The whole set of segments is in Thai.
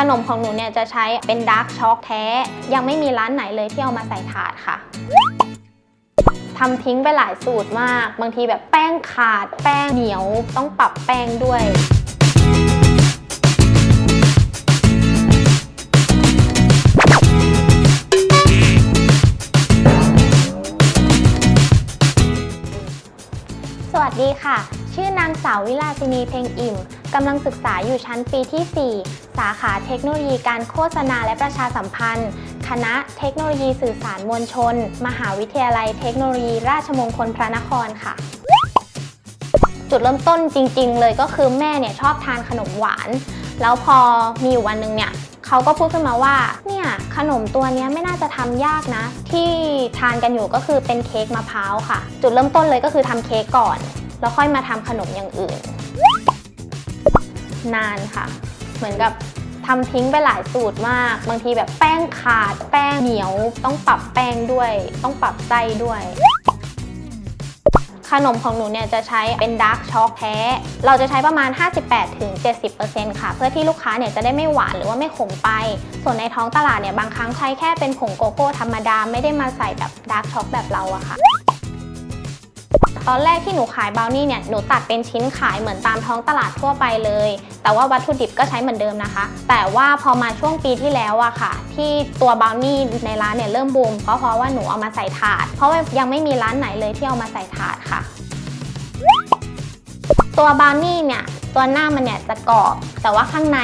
ขนมของหนูเนี่ยจะใช้เป็นดาร์กช็อกแท้ ยังไม่มีร้านไหนเลยที่เอามาใส่ถาดค่ะทำทิ้งไปหลายสูตรมาก บางทีแบบแป้งขาด แป้งเหนียว ต้องปรับแป้งด้วยสวัสดีค่ะ ชื่อนางสาววิลาสินีเพ็งอิ่ม กำลังศึกษาอยู่ชั้นปีที่ 4 สาขาเทคโนโลยีการโฆษณาและประชาสัมพันธ์ คณะเทคโนโลยีสื่อสารมวลชน มหาวิทยาลัยเทคโนโลยีราชมงคลพระนครค่ะ จุดเริ่มต้นจริง ๆ เลยก็คือแม่เนี่ยชอบทานขนมหวาน แล้วพอมีอยู่วันหนึ่งเนี่ยเขาก็พูดขึ้นมาว่า เนี่ยขนมตัวนี้ไม่น่าจะทำยากนะ ที่ทานกันอยู่ก็คือเป็นเค้กมะพร้าวค่ะ จุดเริ่มต้นเลยก็คือทำเค้กก่อน แล้วค่อยมาทำขนมอย่างอื่น นานค่ะ เหมือนกับทำทิ้งไปหลายสูตรมาก บางทีแบบแป้งขาด แป้งเหนียว ต้องปรับแป้งด้วย ต้องปรับไส้ด้วย ขนมของหนูเนี่ยจะใช้เป็นดาร์กช็อกแท้ เราจะใช้ประมาณ 58-70%ค่ะ เพื่อที่ลูกค้าเนี่ยจะได้ไม่หวานหรือว่าไม่ขมไป ส่วนในท้องตลาดเนี่ยบางครั้งใช้แค่เป็นผงโกโก้ธรรมดา ไม่ได้มาใส่แบบดาร์กช็อกแบบเราอะค่ะ ตอนแรกที่หนูขายบราวนี่เนี่ยหนูตัดเป็นชิ้นขายเหมือนตามท้องตลาดทั่วไปเลย แต่ว่าวัตถุดิบก็ใช้เหมือนเดิมนะคะ แต่ว่าพอมาช่วงปีที่แล้วอะค่ะ ที่ตัวบราวนี่ในร้านเนี่ยเริ่มบูมเพราะเพราะว่าหนูเอามาใส่ถาด เพราะว่ายังไม่มีร้านไหนเลยที่เอามาใส่ถาดค่ะ ตัวบราวนี่เนี่ยตัวหน้ามันเนี่ยจะกรอบ แต่ว่าข้างใน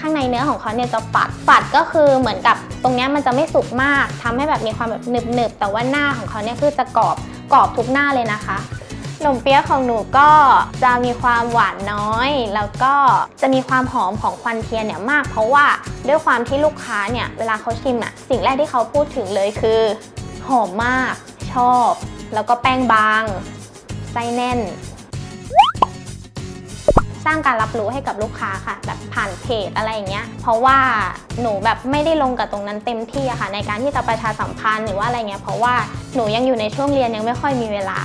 ข้างในเนื้อของเขาเนี่ยจะฝัดฝัดก็คือเหมือนกับตรงนี้มันจะไม่สุกมากทำให้แบบมีความแบบหนึบๆแต่ว่าหน้าของเขาเนี่ยคือจะกรอบกรอบทุกหน้าเลยนะคะ นมเปี๊ยะของหนูก็จะมีความหวานน้อย แล้วก็จะมีความหอมของควันเทียนเนี่ยมาก เพราะว่าด้วยความที่ลูกค้าเนี่ยเวลาเขาชิมอะสิ่งแรกที่เขาพูดถึงเลยคือ หอมมาก ชอบ แล้วก็แป้งบางไส้แน่น สร้างการรับรู้ให้กับลูกค้าค่ะ แบบผ่านเพจอะไรอย่างเงี้ย เพราะว่าหนูแบบไม่ได้ลงกับตรงนั้นเต็มที่อะค่ะ ในการที่จะประชาสัมพันธ์หรือว่าอะไรเงี้ยเพราะว่าหนูยังอยู่ในช่วงเรียนยังไม่ค่อยมีเวลา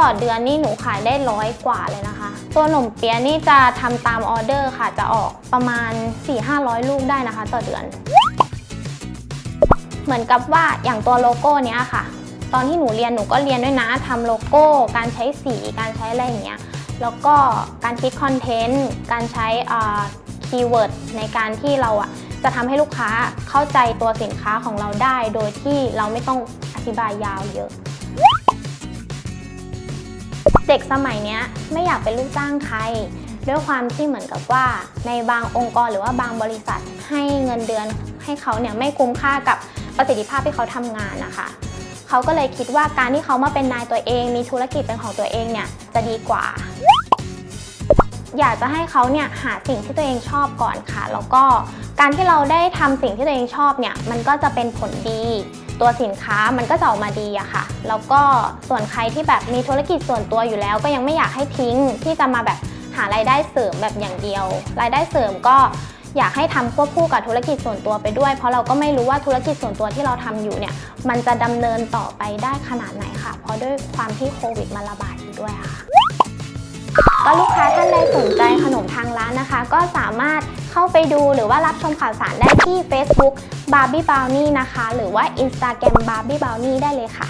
ต่อเดือนนี่หนูขายได้ร้อยกว่าเลยนะคะ ตัวหนมเปี๊ยะนี่จะทำตามออเดอร์ค่ะ จะออกประมาณ 4-500 ลูกได้นะคะ ต่อเดือน เหมือนกับว่าอย่างตัวโลโก้เนี้ยค่ะ ตอนที่หนูเรียนหนูก็เรียนด้วยนะทำโลโก้ การใช้สีการใช้อะไรอย่างเงี้ยแล้วก็การคิดคอนเทนต์การใช้คีย์เวิร์ดในการที่เราอะจะทำให้ลูกค้าเข้าใจตัวสินค้าของเราได้ โดยที่เราไม่ต้องอธิบายยาวเยอะ เด็กสมัยเนี้ยไม่อยากเป็นลูกจ้างใคร ด้วยความที่เหมือนกับว่า ในบางองค์กรหรือว่าบางบริษัทให้เงินเดือนให้เขาเนี่ยไม่คุ้มค่ากับประสิทธิภาพที่เขาทำงานนะคะเขาก็เลยคิดว่าการที่เขามาเป็นนายตัวเอง มีธุรกิจเป็นของตัวเองเนี่ยจะดีกว่า อยากจะให้เขาเนี่ยหาสิ่งที่ตัวเองชอบก่อนค่ะ แล้วก็การที่เราได้ทำสิ่งที่ตัวเองชอบเนี่ยมันก็จะเป็นผลดี ตัวสินค้ามันก็จะออกมาดีอะค่ะ แล้วก็ส่วนใครที่แบบมีธุรกิจส่วนตัวอยู่แล้ว ก็ยังไม่อยากให้ทิ้งที่จะมาแบบหารายได้เสริมแบบอย่างเดียว รายได้เสริมก็อยากให้ทำควบคู่กับธุรกิจส่วนตัวไปด้วย เพราะเราก็ไม่รู้ว่าธุรกิจส่วนตัวที่เราทำอยู่เนี่ย มันจะดำเนินต่อไปได้ขนาดไหนค่ะ เพราะด้วยความที่โควิดมาระบาดอยู่ด้วยค่ะ ก็ลูกค้าท่านใดสนใจขนมทางร้านนะคะ ก็สามารถ เข้าไปดูหรือว่ารับชมข่าวสารได้ที่ Facebook Barbie Brownie นะคะ หรือว่า Instagram Barbie Brownie ได้เลยค่ะ